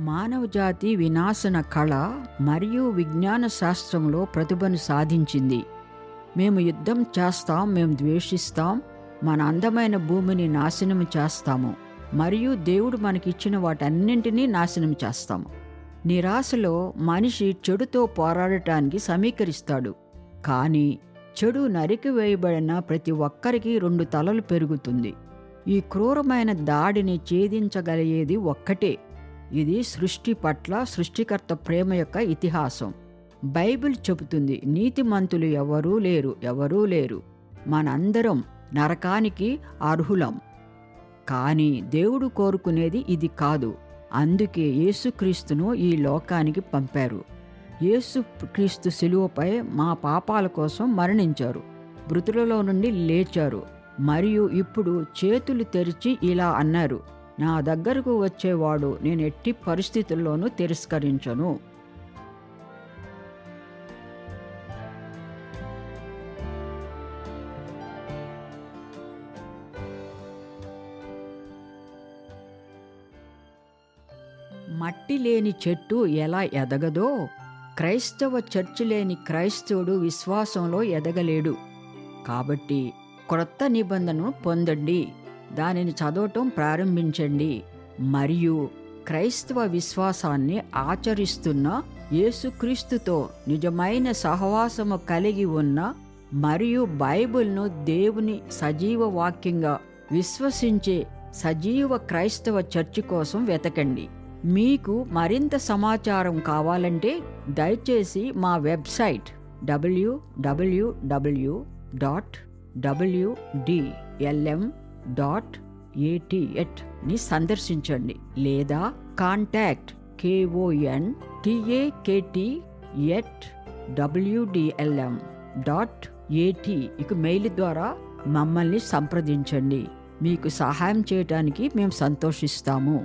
మానవజాతి వినాశన కళ మరియు విజ్ఞాన శాస్త్రంలో ప్రతిభను సాధించింది. మేము యుద్ధం చేస్తాం మేము ద్వేషిస్తాం మన అందమైన భూమిని నాశనం చేస్తాము మరియు దేవుడు మనకిచ్చిన వాటన్నింటినీ నాశనం చేస్తాము నిరాశలో మనిషి చెడుతో పోరాడటానికి సమీకరిస్తాడు. కానీ చెడు నరికి వేయబడిన ప్రతి ఒక్కరికి రెండు తలలు పెరుగుతుంది. ఈ క్రూరమైన దాడిని ఛేదించగలిగేది ఒక్కటే. ఇది సృష్టి పట్ల సృష్టికర్త ప్రేమ యొక్క ఇతిహాసం. బైబిల్ చెబుతుంది నీతిమంతులు ఎవరూ లేరు ఎవరూ లేరు. మనందరం నరకానికి అర్హులం. కానీ దేవుడు కోరుకునేది ఇది కాదు. అందుకే యేసుక్రీస్తును ఈ లోకానికి పంపారు. యేసుక్రీస్తు శిలువపై మా పాపాల కోసం మరణించారు. మృతులలో నుండి లేచారు. మరియు ఇప్పుడు చేతులు తెరిచి ఇలా అన్నారు. నా దగ్గరకు వచ్చేవాడు నేను ఎట్టి పరిస్థితుల్లోనూ తిరస్కరించను. మట్టి లేని చెట్టు ఎలా ఎదగదో క్రైస్తవ చర్చి లేని క్రైస్తవుడు విశ్వాసంలో ఎదగలేడు. కాబట్టి క్రొత్త నిబంధనను పొందండి. దానిని చదవటం ప్రారంభించండి. మరియు క్రైస్తవ విశ్వాసాన్ని ఆచరిస్తున్న యేసుక్రీస్తుతో నిజమైన సహవాసము కలిగి ఉన్న మరియు బైబిల్ను దేవుని సజీవ వాక్యంగా విశ్వసించే సజీవ క్రైస్తవ చర్చి కోసం వెతకండి. మీకు మరింత సమాచారం కావాలంటే దయచేసి మా website W W W dot W D L M dot ఏటీఎట్ని సందర్శించండి. లేదా contact K O N T A K T at W D L M dot A T ఇక మెయిల్ ద్వారా మమ్మల్ని సంప్రదించండి. మీకు సహాయం చేయడానికి మేము సంతోషిస్తాము.